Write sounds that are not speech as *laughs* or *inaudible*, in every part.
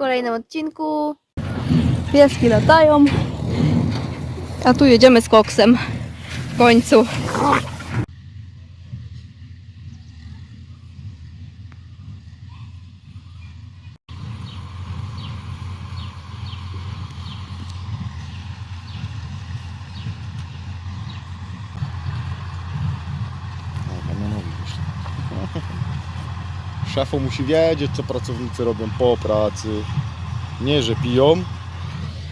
kolejnym odcinku. Pieski latają. A tu jedziemy z koksem. W końcu. Szefo musi wiedzieć, co pracownicy robią po pracy. Nie, że piją,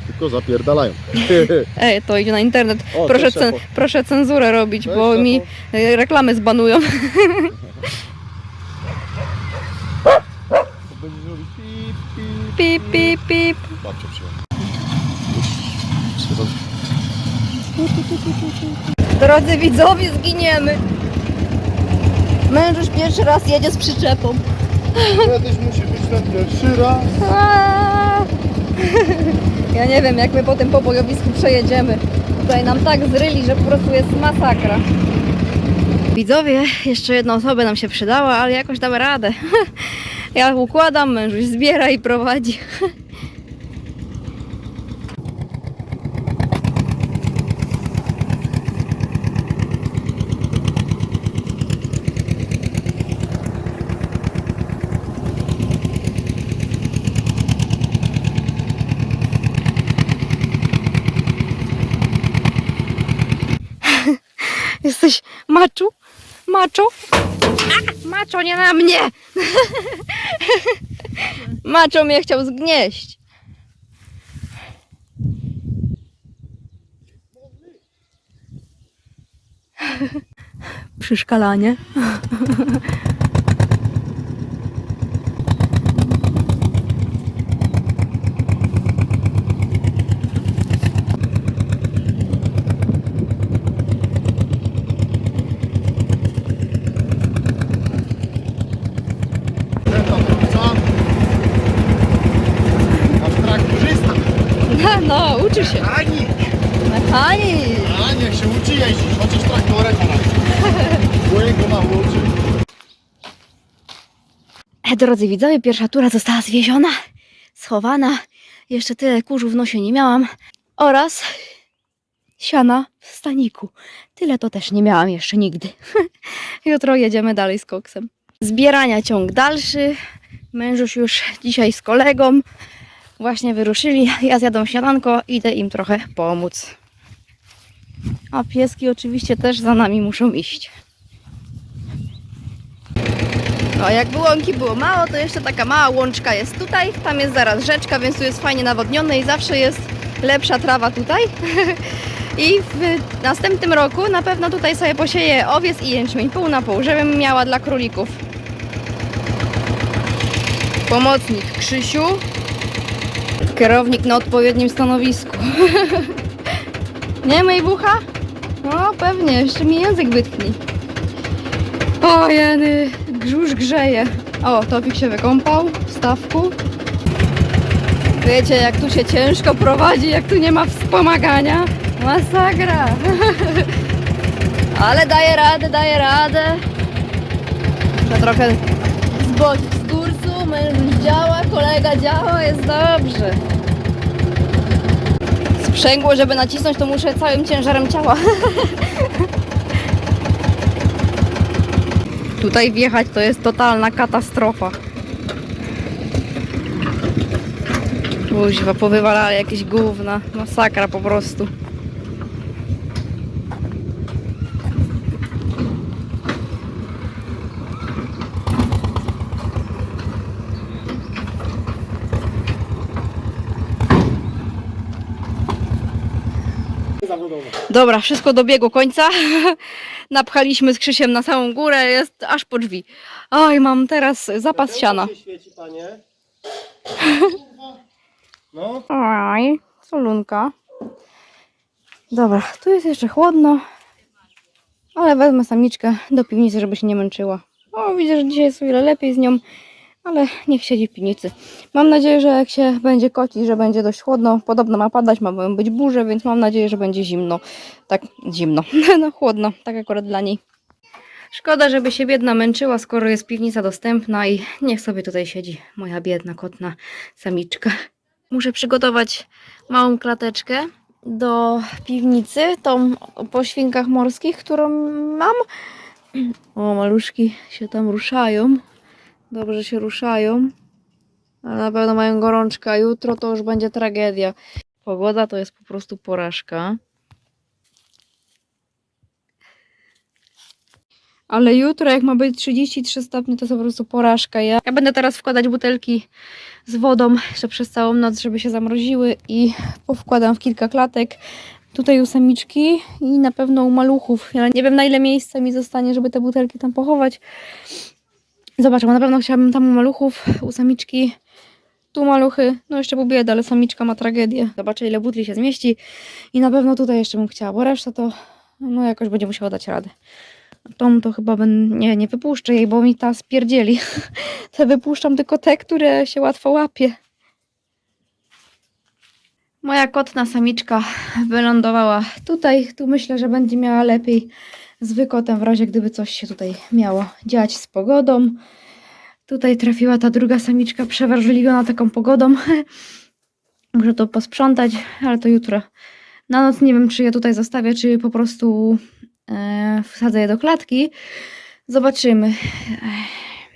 tylko zapierdalają. *laughs* Ej, to idzie na internet. O, Proszę, cen, proszę cenzurę robić, Cześć, bo szefo. mi e, reklamy zbanują. To będzie robić pip, pip. Pip, pip, pip. Babcia. Wszystko dobrze. Drodzy widzowie, zginiemy. Męż już pierwszy raz jedzie z przyczepą. Kiedyś musi być ten pierwszy raz. Aaaa! *laughs* Ja nie wiem, jak my po tym pobojowisku przejedziemy. Tutaj nam tak zryli, że po prostu jest masakra. Widzowie, jeszcze jedna osoba nam się przydała, ale jakoś damy radę. *laughs* Ja układam, mężuś zbiera i prowadzi. *laughs* Jesteś maczu? Maczo? A, maczo nie na mnie! *laughs* maczo mnie chciał zgnieść. Przyszkalanie. No, uczy się. Ani! Mechanik. A niech się uczy jeździć, chociaż traktorem na razie. *laughs* Bo jego nauczy. E, Drodzy widzowie, pierwsza tura została zwieziona, schowana. Jeszcze tyle kurzu w nosie nie miałam. Oraz siana w staniku. Tyle to też nie miałam jeszcze nigdy. *laughs* Jutro jedziemy dalej z koksem. Zbierania ciąg dalszy. Mężuś już dzisiaj z kolegą właśnie wyruszyli. *laughs* Ja zjadą śniadanko, idę im trochę pomóc. A pieski oczywiście też za nami muszą iść. No, jakby łąki było mało, to jeszcze taka mała łączka jest tutaj. Tam jest zaraz rzeczka, więc tu jest fajnie nawodnione i zawsze jest lepsza trawa tutaj. *laughs* I w następnym roku na pewno tutaj sobie posieję owiec i jęczmień pół na pół, żebym miała dla królików. Pomocnik Krzysiu. Kierownik na odpowiednim stanowisku. *laughs* Nie myj bucha? No pewnie, jeszcze mi język wytknij. O jeny, brzusz grzeje. O, Topik się wykąpał w stawku. Wiecie, jak tu się ciężko prowadzi, jak tu nie ma wspomagania. Masakra. *laughs* Ale daje radę, daje radę. Muszę trochę zboczyć z kursu, mężuś działa, kolega działa, jest dobrze. Sprzęgło, żeby nacisnąć, to muszę całym ciężarem ciała. *laughs* Tutaj wjechać to jest totalna katastrofa. Kuźwa, powywalali jakieś gówna. Masakra po prostu. Dobra, wszystko dobiegło końca. *laughs* Napchaliśmy z Krzysiem na samą górę, jest aż po drzwi. Oj, mam teraz zapas siana. świeci, panie. No, Oj, solunka. Dobra, tu jest jeszcze chłodno. Ale wezmę samiczkę do piwnicy, żeby się nie męczyła. O, widzę, że dzisiaj jest o wiele lepiej z nią, ale niech siedzi w piwnicy. Mam nadzieję, że jak się będzie kocić, że będzie dość chłodno. Podobno ma padać, ma być burze, więc mam nadzieję, że będzie zimno. Tak, zimno. *laughs* No, chłodno, tak akurat dla niej. Szkoda, żeby się biedna męczyła, skoro jest piwnica dostępna i niech sobie tutaj siedzi moja biedna kotna samiczka. Muszę przygotować małą klateczkę do piwnicy, tą po świnkach morskich, którą mam. O, maluszki się tam ruszają. Dobrze się ruszają. Ale na pewno mają gorączkę, a jutro to już będzie tragedia. Pogoda to jest po prostu porażka. Ale jutro, jak ma być 33 stopnie, to jest po prostu porażka. Ja, ja będę teraz wkładać butelki z wodą jeszcze przez całą noc, żeby się zamroziły i powkładam w kilka klatek. Tutaj u samiczki i na pewno u maluchów. Ja nie wiem na ile miejsca mi zostanie, żeby te butelki tam pochować. Zobaczę, na pewno chciałabym tam u maluchów, u samiczki. Tu maluchy, no jeszcze był bieda, ale samiczka ma tragedię. Zobaczę ile butli się zmieści i na pewno tutaj jeszcze bym chciała, bo reszta to no jakoś będzie musiała dać radę. Tą to chyba ben, nie, nie wypuszczę jej, bo mi ta spierdzieli. *laughs* Te wypuszczam tylko te, które się łatwo łapie. Moja kotna samiczka wylądowała tutaj. Tu myślę, że będzie miała lepiej z wykotem w razie gdyby coś się tutaj miało dziać z pogodą. Tutaj trafiła ta druga samiczka przewrażliwiona taką pogodą. *laughs* Muszę to posprzątać, ale to jutro. Na noc nie wiem, czy je tutaj zostawię, czy po prostu e, wsadzę je do klatki. Zobaczymy.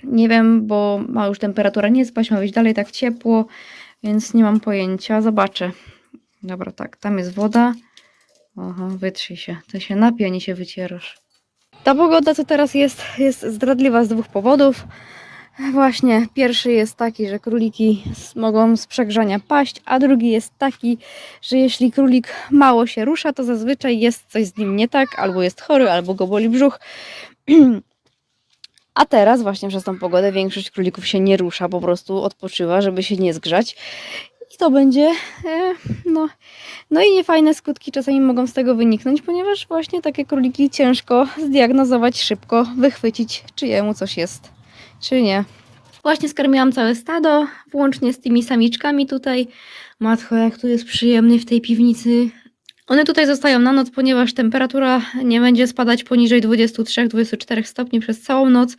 Nie wiem, bo ma już temperatura nie spać, ma być dalej tak ciepło, więc nie mam pojęcia. Zobaczę. Dobra, tak, tam jest woda. Aha, wytrzyj się. Ty się napij, a nie się wycierasz. Ta pogoda, co teraz jest, jest zdradliwa z dwóch powodów. Właśnie, pierwszy jest taki, że króliki mogą z przegrzania paść, a drugi jest taki, że jeśli królik mało się rusza, to zazwyczaj jest coś z nim nie tak, albo jest chory, albo go boli brzuch. *clears throat* A teraz właśnie przez tą pogodę większość królików się nie rusza, po prostu odpoczywa, żeby się nie zgrzać. I to będzie, e, no, no i niefajne skutki czasami mogą z tego wyniknąć, ponieważ właśnie takie króliki ciężko zdiagnozować szybko, wychwycić, czy jemu coś jest, czy nie. Właśnie skarmiłam całe stado, włącznie z tymi samiczkami tutaj. Matko, jak tu jest przyjemnie w tej piwnicy. One tutaj zostają na noc, ponieważ temperatura nie będzie spadać poniżej 23-24 stopni przez całą noc,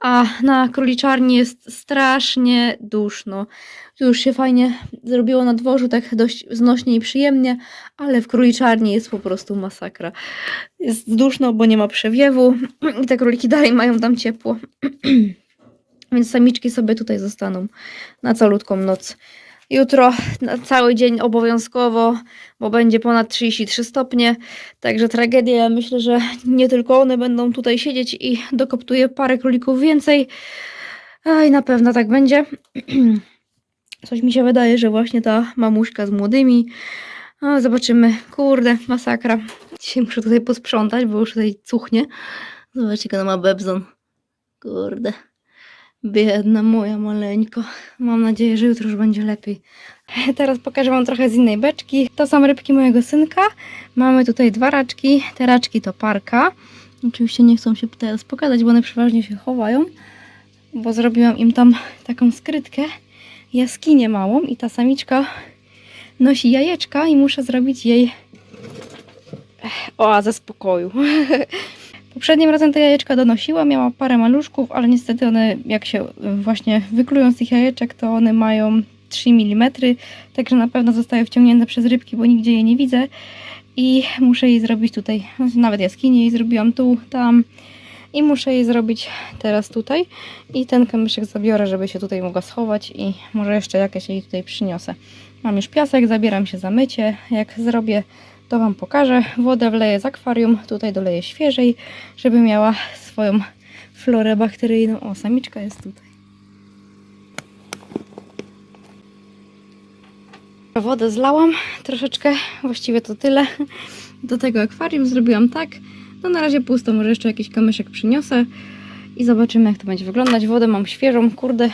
a na króliczarni jest strasznie duszno. Już się fajnie zrobiło na dworzu, tak dość znośnie i przyjemnie, ale w króliczarni jest po prostu masakra. Jest duszno, bo nie ma przewiewu i te króliki dalej mają tam ciepło. *clears throat* Więc samiczki sobie tutaj zostaną na calutką noc. Jutro na cały dzień obowiązkowo, bo będzie ponad 33 stopnie. Także tragedia. Myślę, że nie tylko one będą tutaj siedzieć i dokoptuję parę królików więcej. Aj, na pewno tak będzie. *clears throat* Coś mi się wydaje, że właśnie ta mamuśka z młodymi. A, zobaczymy. Kurde, masakra. Dzisiaj muszę tutaj posprzątać, bo już tutaj cuchnie. Zobaczcie, jak ona ma bebzon. Kurde. Biedna moja maleńko. Mam nadzieję, że jutro już będzie lepiej. *laughs* Teraz pokażę Wam trochę z innej beczki. To są rybki mojego synka. Mamy tutaj dwa raczki. Te raczki to parka. Oczywiście nie chcą się teraz pokazać, bo one przeważnie się chowają. Bo zrobiłam im tam taką skrytkę, jaskinię małą i ta samiczka nosi jajeczka i muszę zrobić jej oazę spokoju. *laughs* Poprzednim razem te jajeczka donosiła, miała parę maluszków, ale niestety one jak się y, właśnie wyklują z tych jajeczek, to one mają 3 mm, także na pewno zostały wciągnięte przez rybki, bo nigdzie je nie widzę. I muszę jej zrobić tutaj, nawet jaskinię jej zrobiłam tu, tam. I muszę jej zrobić teraz tutaj. I ten kamyszek zabiorę, żeby się tutaj mogła schować i może jeszcze jakieś jej tutaj przyniosę. Mam już piasek, zabieram się za mycie, jak zrobię to Wam pokażę. Wodę wleję z akwarium, tutaj doleję świeżej, żeby miała swoją florę bakteryjną. O, samiczka jest tutaj. Wodę zlałam troszeczkę, właściwie to tyle. Do tego akwarium zrobiłam tak. No na razie pusto, może jeszcze jakiś kamyszek przyniosę i zobaczymy jak to będzie wyglądać. Wodę mam świeżą, kurde,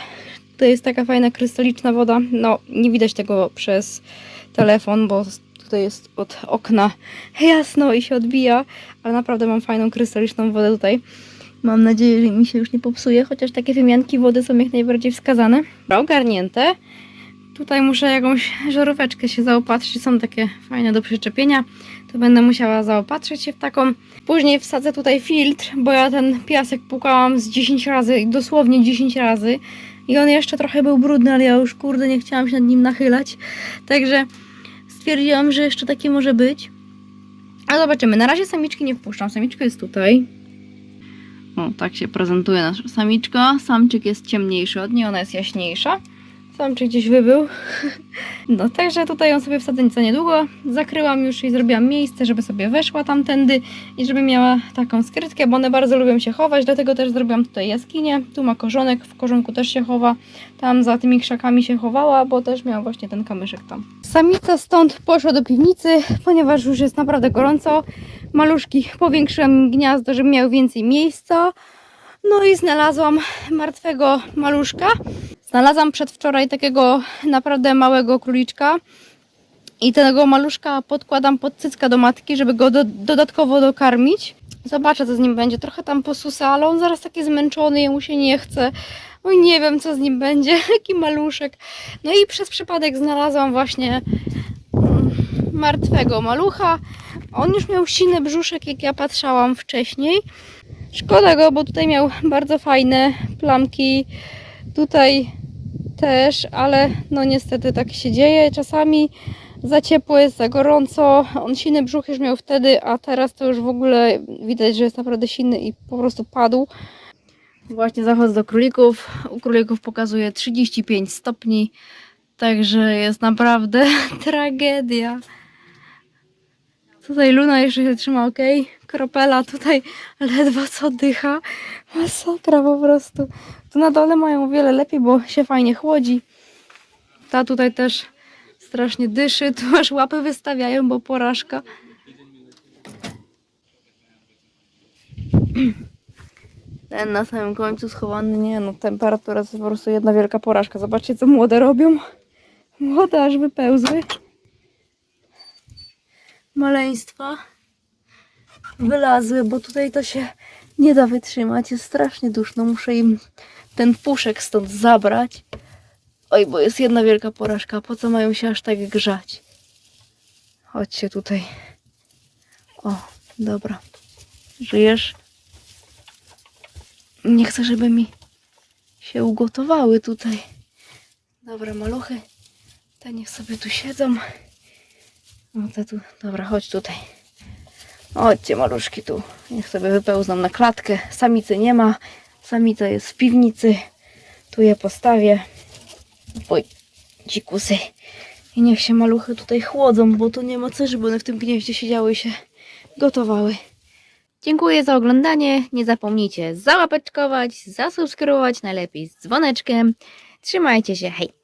to jest taka fajna krystaliczna woda. No nie widać tego przez telefon, bo tutaj jest od okna jasno i się odbija, ale naprawdę mam fajną krystaliczną wodę tutaj. Mam nadzieję, że mi się już nie popsuje, chociaż takie wymianki wody są jak najbardziej wskazane. Ogarnięte. Tutaj muszę jakąś żaróweczkę się zaopatrzyć. Są takie fajne do przyczepienia. To będę musiała zaopatrzyć się w taką. Później wsadzę tutaj filtr, bo ja ten piasek pukałam z 10 razy, dosłownie 10 razy. I on jeszcze trochę był brudny, ale ja już kurde nie chciałam się nad nim nachylać. Także stwierdziłam, że jeszcze takie może być. A zobaczymy. Na razie samiczki nie wpuszczam. Samiczka jest tutaj. O, tak się prezentuje nasza samiczka. Samczyk jest ciemniejszy od niej, ona jest jaśniejsza. Samczyk gdzieś wybył. *laughs* No, także tutaj ją sobie wsadzę co niedługo. Zakryłam już i zrobiłam miejsce, żeby sobie weszła tamtędy i żeby miała taką skrytkę, bo one bardzo lubią się chować, dlatego też zrobiłam tutaj jaskinię. Tu ma korzonek, w korzonku też się chowa. Tam za tymi krzakami się chowała, bo też miała właśnie ten kamyszek tam. Samica stąd poszła do piwnicy, ponieważ już jest naprawdę gorąco. Maluszki powiększyłam gniazdo, żeby miały więcej miejsca. No i znalazłam martwego maluszka. Znalazłam przedwczoraj takiego naprawdę małego króliczka. I tego maluszka podkładam pod cycka do matki, żeby go do, dodatkowo dokarmić. Zobaczę, co z nim będzie. Trochę tam posusa, ale on zaraz taki zmęczony, jemu się nie chce. Oj, nie wiem, co z nim będzie. *laughs* Jaki maluszek. No i przez przypadek znalazłam właśnie mm, martwego malucha. On już miał siny brzuszek, jak ja patrzałam wcześniej. Szkoda go, bo tutaj miał bardzo fajne plamki. Tutaj też, ale no niestety tak się dzieje. Czasami za ciepło jest, za gorąco. On siny brzuch już miał wtedy, a teraz to już w ogóle widać, że jest naprawdę silny i po prostu padł. Właśnie zachodzę do królików. U królików pokazuje 35 stopni, także jest naprawdę *laughs* tragedia. Tutaj Luna jeszcze się trzyma ok. Kropela tutaj ledwo co dycha. Masakra po prostu. Tu na dole mają wiele lepiej, bo się fajnie chłodzi. Ta tutaj też strasznie dyszy. Tu *laughs* aż łapy wystawiają, bo porażka. *clears throat* Ten na samym końcu schowany, nie no, temperatura to jest po prostu jedna wielka porażka. Zobaczcie, co młode robią. Młode aż wypełzły. Maleństwa wylazły, bo tutaj to się nie da wytrzymać. Jest strasznie duszno. Muszę im ten puszek stąd zabrać. Oj, bo jest jedna wielka porażka. Po co mają się aż tak grzać? Chodźcie tutaj. O, dobra. Żyjesz? Nie chcę, żeby mi się ugotowały tutaj. Dobra, maluchy. Te niech sobie tu siedzą. O, te tu. Dobra, chodź tutaj. Chodźcie maluszki tu. Niech sobie wypełzną na klatkę. Samicy nie ma. Samica jest w piwnicy. Tu je postawię. Oj, dzikusy. I niech się maluchy tutaj chłodzą, bo tu nie ma co, żeby one w tym gnieździe siedziały i się gotowały. Dziękuję za oglądanie. Nie zapomnijcie załapeczkować, zasubskrybować, najlepiej z dzwoneczkiem. Trzymajcie się, hej!